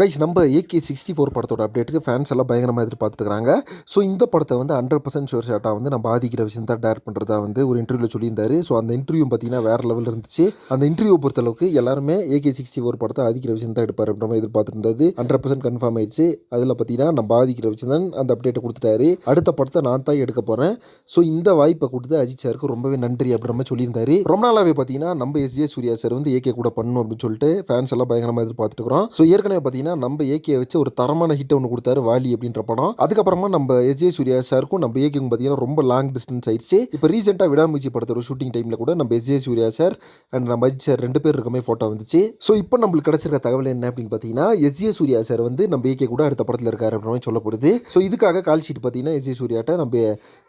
Guys நம்ம AK sixty four படத்தோட அப்டேட்டுக்கு fans எல்லாம் பயங்கரமாக எதிர்பார்த்துருக்காங்க ஸோ இந்த படத்தை வந்து ஹண்ட்ரட் பர்சன்ட் ஷோர் ஷாட்டாக வந்து நம்ம ஆதிக்கிற விஷயம் தான் டேர் பண்ணுறதா வந்து ஒரு இன்டர்வியூவில் சொல்லியிருந்தாரு. ஸோ அந்த இன்டர்வியூ பார்த்தீங்கன்னா வேறு லெவலில் இருந்துச்சு. அந்த இன்டர்வியூ பொறுத்தளவுக்கு எல்லாருமே ஏகே சிக்ஸ்டி ஃபோர் படத்தை ஆதிக்கிற விஷயம் தான் எடுப்பார் அப்படின்ற மாதிரி எதிர்பார்த்துருந்தது. ஹண்ட்ரட் பர்சன்ட் கன்ஃபார்ம் ஆயிடுச்சு. அதில் பார்த்தீங்கன்னா நம்ம ஆதிக்கிற விஷயம் தான் அந்த அப்டேட்டை கொடுத்துட்டாரு. அடுத்த படத்தை நான் தான் எடுக்க போகிறேன் ஸோ இந்த வாய்ப்பை கொடுத்து அஜித் சாருக்கு ரொம்பவே நன்றி அப்படின்ற மாதிரி சொல்லியிருந்தாரு. ரொம்ப நாளாகவே பார்த்தீங்கன்னா நம்ம எஸ்ஜே சூர்யா சார் வந்து ஏகே கூட பண்ணணும் அப்படின்னு சொல்லிட்டு ஃபேன்ஸ் எல்லாம் பயங்கரமாக எதிர்பார்த்துட்டு இருக்கிறோம். ஸோ ஏற்கனவே பார்த்தீங்கன்னா நம்ம ஏகே வச்சு ஒரு தரமான ஹிட் ஒன்று கொடுத்தாரு வாலி அப்படின்ற படம். அதுக்கப்புறமா நம்ம எஸ்ஜே சூர்யா சாருக்கும் நம்ம ஏகேக்கும் பார்த்தீங்கன்னா ரொம்ப லாங் டிஸ்டன்ஸ் ஆயிடுச்சு. இப்போ ரீசெண்டாக விடாமுயற்சி படத்தோட ஷூட்டிங் டைமில் கூட நம்ம எஸ்ஜே சூர்யா சார் அண்ட் நம்ம அஜித் சார் ரெண்டு பேர் இருக்கமே ஃபோட்டோ வந்துச்சு. ஸோ இப்போ நம்மளுக்கு கிடைச்சிருக்க தகவல் என்ன அப்படின்னு பார்த்தீங்கன்னா எஸ்ஜே சூர்யா சார் வந்து நம்ம ஏகே கூட அடுத்த படத்தில் இருக்காரு அப்படின்ற சொல்லப்படுது. ஸோ இதுக்காக கால் ஷீட் பார்த்தீங்கன்னா எஸ்ஜே சூர்யாட்ட நம்ம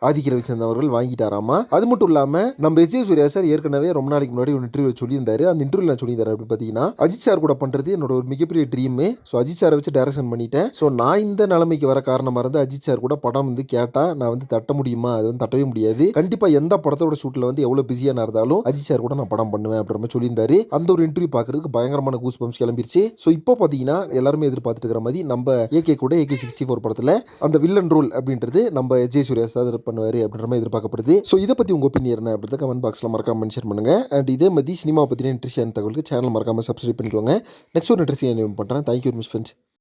ஆதிக்க ரவிச்சந்திரன் அவர்கள் வாங்கிட்டாராமா? அது மட்டும் இல்லாமல் நம்ம எஸ்ஜே சூர்யா சார் ஏற்கனவே ரொம்ப நாளைக்கு முன்னாடி ஒரு இன்டர்வியூ சொல்லியிருந்தாரு. அந்த இன்டர்வியூ நான் சொல்லியிருந்தாரு அப்படின்னு பார்த்தீங்கன்னா அஜித் சார் கூட பண்ணுறது என்னோட ஒரு மிகப்பெரிய ட்ரீமு ஸோ அஜித் சாரை வச்சு டைரக்ஷன் பண்ணிட்டேன். ஸோ நான் இந்த நிலைமைக்கு வர காரணமாக இருந்து அஜித் சார் கூட படம் வந்து கேட்டால் நான் வந்து தட்ட முடியுமா? அது வந்து தட்டவே முடியாது. கண்டிப்பாக எந்த படத்தோட ஷூட்டில் வந்து எவ்வளோ பிஸியாக இருந்தாலும் அஜித் சார் கூட நான் படம் பண்ணுவேன் அப்படின்ற மாதிரி சொல்லியிருந்தாரு. அந்த ஒரு இன்டர்வியூ பார்க்கறதுக்கு பயங்கரமான கூஸ் பம்ஸ் கிளம்பிருச்சு. ஸோ இப்போ பார்த்தீங்கன்னா எல்லாருமே எதிர்பார்த்துட்டு இருக்கிற மாதிரி நம்ம ஏகே கூட ஏகே சிக்ஸ்டி ஃபோர் படத்தில் அந்த வில்லன் ரோல் அப்படின்றது நம்ம எஜே சூர்யா சார் பண்ணுவார் அப்படின்ற மாதிரி எதிர்பார்க்கப்படுது. ஸோ இதை பற்றி உங்கள் ஒப்பீனியன் என்ன அப்படின்றத கமெண்ட் பாக்ஸில் மறக்காம மென்ஷன் பண்ணுங்க. அண்ட் இதே மாதிரி சினிமா பற்றின இன்ட்ரெஸ்டான தகவலுக்கு சேனல் மறக்காம சப்ஸ்கிரைப் பண்ணிக்கோங்க. நெக்ஸ்ட் ஒரு இன்ட்ரெஸ்ட் பண்ணுறேன் தேங்க்யூ Firmus vind